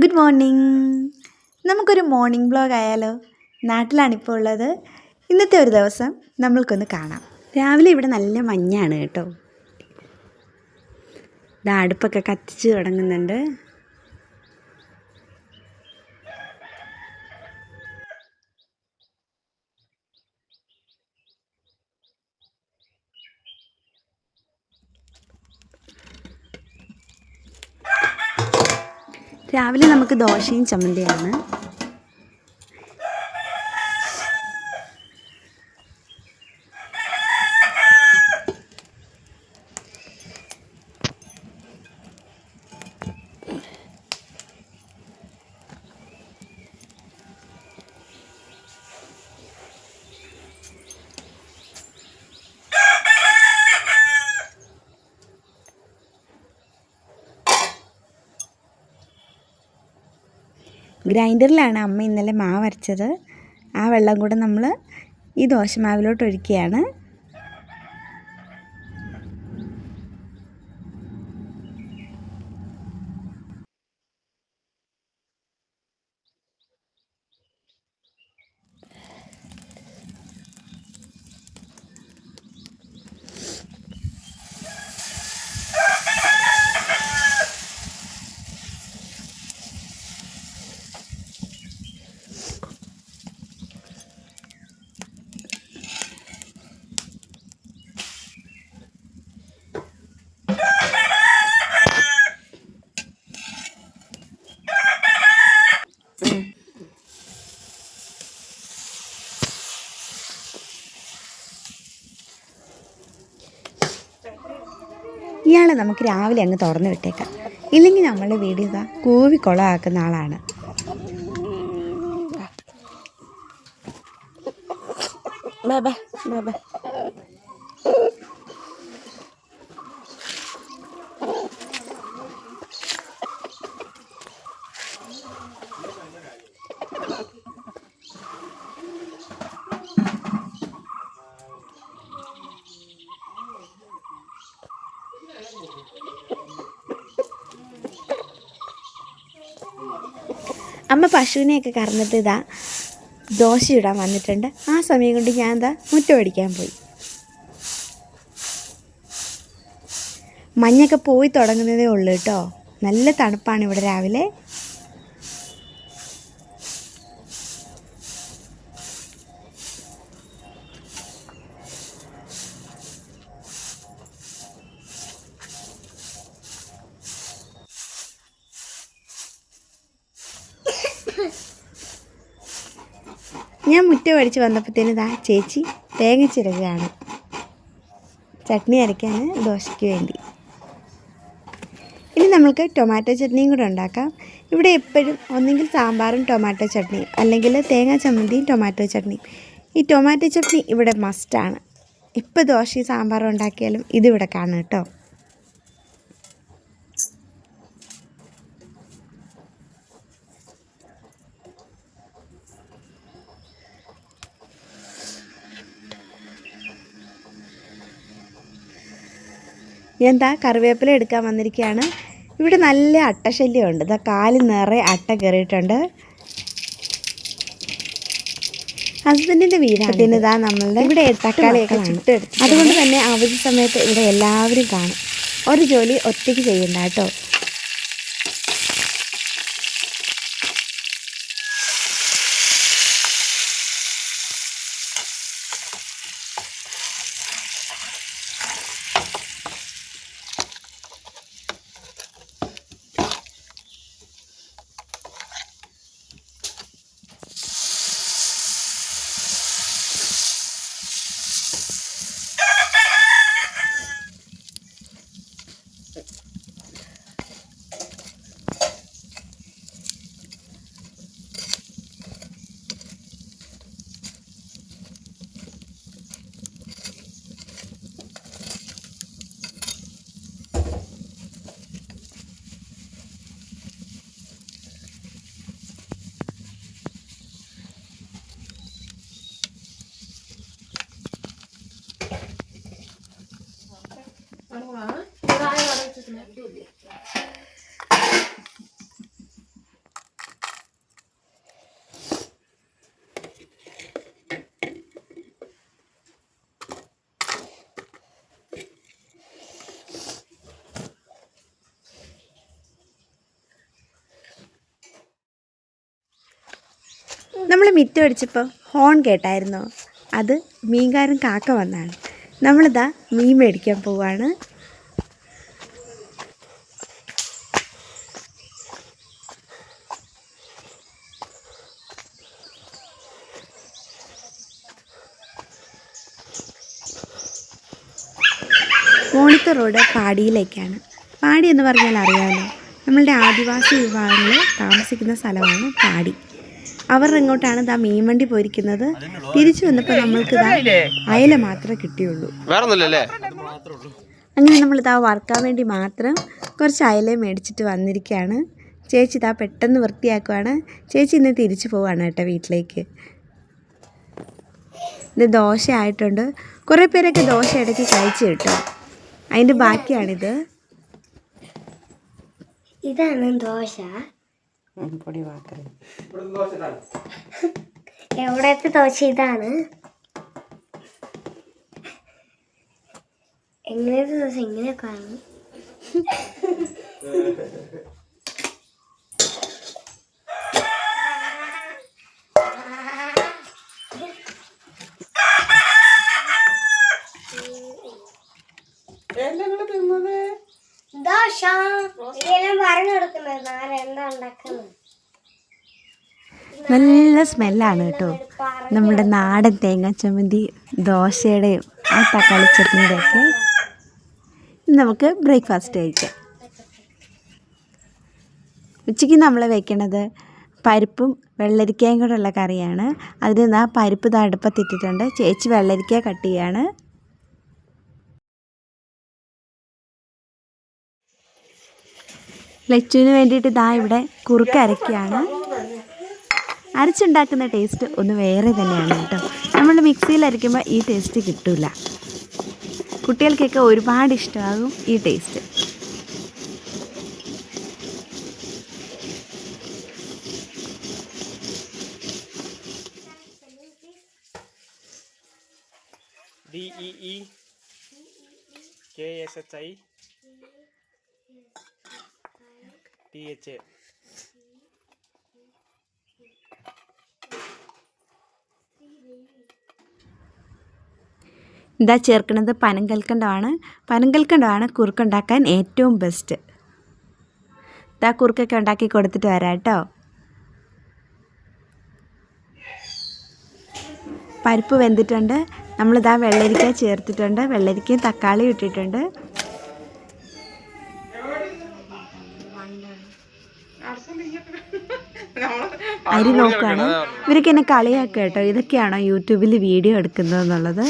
Good morning. നമുക്കൊരു morning blog ആയാലോ? നാട്ടിലാണിപ്പോൾ ഉള്ളത്. ഇന്നത്തെ ഒരു ദിവസം നമ്മൾക്കൊന്ന് കാണാം. രാവിലെ ഇവിടെ നല്ല മഞ്ഞാണ് കേട്ടോ. ഇതാ അടുപ്പൊക്കെ കത്തിച്ച് തുടങ്ങുന്നുണ്ട്. രാവിലെ നമുക്ക് ദോശയും ചമ്മന്തിയാണ് ഗ്രൈൻഡറിലാണ് അമ്മ ഇന്നലെ മാവ് അരച്ചത്. ആ വെള്ളം കൂടെ നമ്മൾ ഈ ദോശമാവിലോട്ട് ഒഴിക്കുകയാണ് ഇയാളെ നമുക്ക് രാവിലെ അങ്ങ് തുറന്നു വിട്ടേക്കാം. ഇല്ലെങ്കിൽ നമ്മളുടെ വീട് ഇതാ കൂവി കുളമാക്കുന്ന ആളാണ് ബൈ ബാബാ അമ്മ പശുവിനെയൊക്കെ കറന്നിട്ട് ഇതാ ദോശ ഇടാൻ വന്നിട്ടുണ്ട്. ആ സമയം കൊണ്ട് ഞാൻ എന്താ മുറ്റം അടിക്കാൻ പോയി. മഞ്ഞൊക്കെ പോയി തുടങ്ങുന്നതേ ഉള്ളൂ കേട്ടോ. നല്ല തണുപ്പാണ് ഇവിടെ രാവിലെ. ഞാൻ മുറ്റം അടിച്ച് വന്നപ്പോഴത്തേന് ഇതാ ചേച്ചി തേങ്ങ ചിരകുകയാണ് ചട്നി അരയ്ക്കാൻ ദോശയ്ക്ക് വേണ്ടി. ഇനി നമുക്ക് ടൊമാറ്റോ ചട്നിയും കൂടെ ഉണ്ടാക്കാം. ഇവിടെ എപ്പോഴും ഒന്നെങ്കിൽ സാമ്പാറും ടൊമാറ്റോ ചട്നിയും അല്ലെങ്കിൽ തേങ്ങാ ചമ്മന്തിയും ടൊമാറ്റോ ചട്നിയും. ഈ ടൊമാറ്റോ ചട്നി ഇവിടെ മസ്റ്റാണ് ഇപ്പോൾ ദോശയും സാമ്പാറും ഉണ്ടാക്കിയാലും ഇതിവിടെ കാണും കേട്ടോ. ഞാൻ എന്താ കറിവേപ്പില എടുക്കാൻ വന്നിരിക്കുകയാണ്. ഇവിടെ നല്ല അട്ടശല്യമുണ്ട്. ഇതാ കാൽ നിറയെ അട്ട കയറിയിട്ടുണ്ട്. ഹസ്ബൻഡിന്റെ വീടാണ് ഇതാ. നമ്മളുടെ ഇവിടെ തക്കാളിയൊക്കെ ചുട്ടെടുത്ത് അതുകൊണ്ട് തന്നെ അവധി സമയത്ത് ഇവിടെ എല്ലാവരും കാണും. ഒരു ജോലി ഒറ്റയ്ക്ക് ചെയ്യണ്ട കേട്ടോ. നമ്മൾ മിറ്റം അടിച്ചപ്പോൾ ഹോൺ കേട്ടായിരുന്നോ? അത് മീൻകാരൻ കാക്ക വന്നാണ്. നമ്മളിതാ മീൻ മേടിക്കാൻ പോവാണ്. മോണിത്ത റോഡ് പാടിയിലേക്കാണ്. പാടി എന്ന് പറഞ്ഞാൽ അറിയാമല്ലോ നമ്മളുടെ ആദിവാസി വിഭാഗങ്ങൾ താമസിക്കുന്ന സ്ഥലമാണ് പാടി. അവർ ഇങ്ങോട്ടാണ് ദാ മീൻവണ്ടി പോയിരിക്കുന്നത്. തിരിച്ചു വന്നപ്പോൾ നമ്മൾക്ക് ദാ അയല മാത്രമേ കിട്ടിയുള്ളൂ. വേറൊന്നുമില്ലല്ലേ? അങ്ങനെ നമ്മൾ ഇതാ വറുക്കാൻ വേണ്ടി മാത്രം കുറച്ച് അയല മേടിച്ചിട്ട് വന്നിരിക്കുകയാണ്. ചേച്ചി ഇതാ പെട്ടെന്ന് വൃത്തിയാക്കുവാണ്. ചേച്ചി ഇന്ന് തിരിച്ചു പോവാണ് കേട്ടോ വീട്ടിലേക്ക്. ഇത് ദോശ ആയിട്ടുണ്ട്. കുറേ പേരൊക്കെ ദോശ ഇടയ്ക്ക് കഴിച്ചു കേട്ടോ. അതിന്റെ ബാക്കിയാണിത്. ഇതാണ് ദോശ. എവിടത്തെ ദോശ ഇതാണ്? എങ്ങനത്തെ ദോശ? എങ്ങനെ കാണും ദോശ ഇതെല്ലാം പറഞ്ഞു കൊടുക്കുന്നത്. ഉണ്ടാക്കുന്നത്? നല്ല സ്മെല്ലാണ് കേട്ടോ. നമ്മുടെ നാടൻ തേങ്ങ ചമ്മന്തി ദോശയുടെയും ആ തക്കാളി ചട്നിയുടെ ഒക്കെ നമുക്ക് ബ്രേക്ക്ഫാസ്റ്റ് കഴിക്കാം. ഉച്ചയ്ക്ക് നമ്മൾ വെക്കണത് പരിപ്പും വെള്ളരിക്കയും കൂടെ ഉള്ള കറിയാണ്. അതിൽ നിന്ന് ആ പരിപ്പ് തടുപ്പത്തിട്ടിട്ടുണ്ട് ചേച്ചി വെള്ളരിക്ക കട്ട് ചെയ്യാണ്. ലച്ചുവിന് വേണ്ടിയിട്ട് ഇതാ ഇവിടെ കുറുക്ക് അരക്കുകയാണ് അരച്ചുണ്ടാക്കുന്ന ടേസ്റ്റ് ഒന്ന് വേറെ തന്നെയാണ് കേട്ടോ. നമ്മൾ മിക്സിയിൽ അരയ്ക്കുമ്പോൾ ഈ ടേസ്റ്റ് കിട്ടില്ല കുട്ടികൾക്കൊക്കെ ഒരുപാട് ഇഷ്ടമാകും ഈ taste D E E K S H I T H ഇതാ ചേർക്കുന്നത് പനങ്കൽക്കണ്ടമാണ് പനങ്കൽക്കണ്ടമാണ് കുറുക്കുണ്ടാക്കാൻ ഏറ്റവും ബെസ്റ്റ് ഇതാ കുറുക്കൊക്കെ ഉണ്ടാക്കി കൊടുത്തിട്ട് വരാം കേട്ടോ. പരിപ്പ് വെന്തിട്ടുണ്ട്. നമ്മളിതാ വെള്ളരിക്ക ചേർത്തിട്ടുണ്ട്. വെള്ളരിക്കയും തക്കാളിയും ഇട്ടിട്ടുണ്ട്. അരി നോക്കുകയാണ് ഇവരൊക്കെ എന്നെ കളിയാക്കുക കേട്ടോ. ഇതൊക്കെയാണോ യൂട്യൂബിൽ വീഡിയോ എടുക്കുന്നത് എന്നുള്ളത്?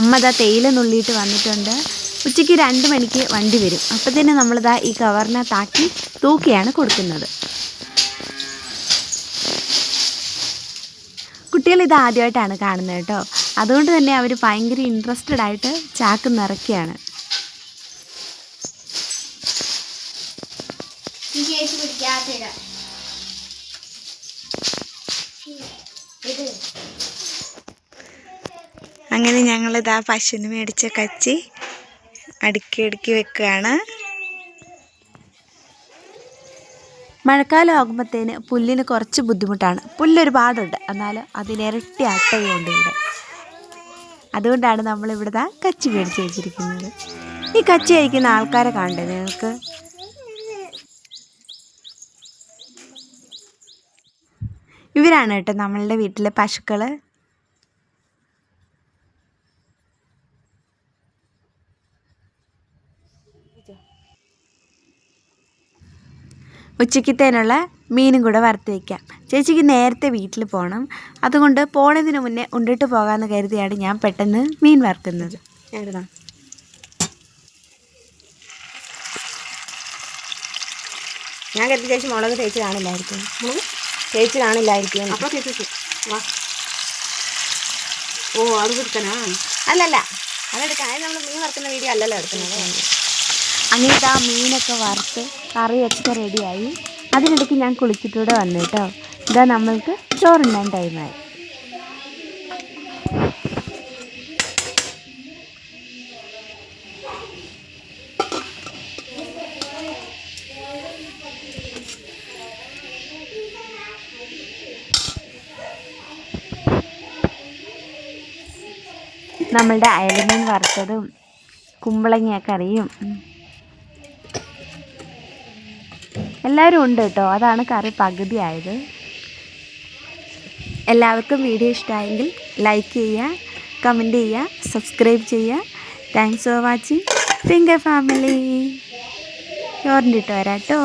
അമ്മ ദാ തേയില നുള്ളിയിട്ട് വന്നിട്ടുണ്ട്. ഉച്ചയ്ക്ക് രണ്ട് മണിക്ക് വണ്ടി വരും. അപ്പം തന്നെ നമ്മളിതാ ഈ കവറിനകത്താക്കി തൂക്കിയാണ് കൊടുക്കുന്നത്. കുട്ടികൾ ഇത് ആദ്യമായിട്ടാണ് കാണുന്നത് കേട്ടോ. അതുകൊണ്ട് തന്നെ അവർ ഭയങ്കര ഇൻട്രസ്റ്റഡ് ആയിട്ട് ചാക്ക് നിറയ്ക്കുകയാണ്. അങ്ങനെ ഞങ്ങളിതാ പശുവിന് മേടിച്ച കച്ചി അടുക്കി അടുക്കി വെക്കുകയാണ്. മഴക്കാലം ആകുമ്പോഴത്തേന് പുല്ലിന് കുറച്ച് ബുദ്ധിമുട്ടാണ്. പുല്ലൊരുപാടുണ്ട്. എന്നാൽ അതിനിരട്ടി അട്ടയുണ്ട് ഇവിടെ. അതുകൊണ്ടാണ് നമ്മളിവിടുത്തെ കച്ചി മേടിച്ച് വെച്ചിരിക്കുന്നത്. ഈ കച്ചി അയക്കുന്ന ആൾക്കാരെ കാണണ്ടേ നിങ്ങൾക്ക്? ഇവരാണ് കേട്ടോ നമ്മളുടെ വീട്ടിലെ പശുക്കൾ ഉച്ചയ്ക്കത്തേനുള്ള മീനും കൂടെ വറുത്ത് വയ്ക്കാം ചേച്ചിക്ക് നേരത്തെ വീട്ടിൽ പോകണം അതുകൊണ്ട് പോണതിന് മുന്നേ ഉണ്ടിട്ട് പോകാമെന്ന് കരുതിയാണ് ഞാൻ പെട്ടെന്ന് മീൻ വറുക്കുന്നത്. ഞാൻ കരുതി ചേച്ചി മുളക് തേച്ച് കാണില്ലായിരിക്കും. ചേച്ചി കാണില്ലായിരിക്കും. അപ്പോൾ ചേച്ചി വാ. ഓ അത് കൊടുക്കനാ? അല്ലല്ല. അതെടുക്കാം. അത് നമ്മൾ മീൻ വറുക്കുന്ന വീഡിയോ അല്ലല്ലോ എടുക്കുന്നത്. അങ്ങനെ ഇതാ മീനൊക്കെ വറുത്ത് കറിയൊക്കെ റെഡിയായി. അതിനിടയ്ക്ക് ഞാൻ കുളിച്ചിട്ടൂടെ വന്നു കേട്ടോ. ഇതാ നമ്മൾക്ക് ചോറുണ്ണാൻ ടൈമായി. നമ്മളുടെ അയലമീൻ വറുത്തതും കുമ്പളങ്ങ അറിയും എല്ലാവരും ഉണ്ട് കേട്ടോ. അതാണ് കറി പകുതി ആയത് എല്ലാവർക്കും വീഡിയോ ഇഷ്ടമായെങ്കിൽ ലൈക്ക് ചെയ്യുക കമന്റ് ചെയ്യുക സബ്സ്ക്രൈബ് ചെയ്യുക. Thanks for watching finger family ചോറിന്റെ ഇട്ട് വരാം കേട്ടോ.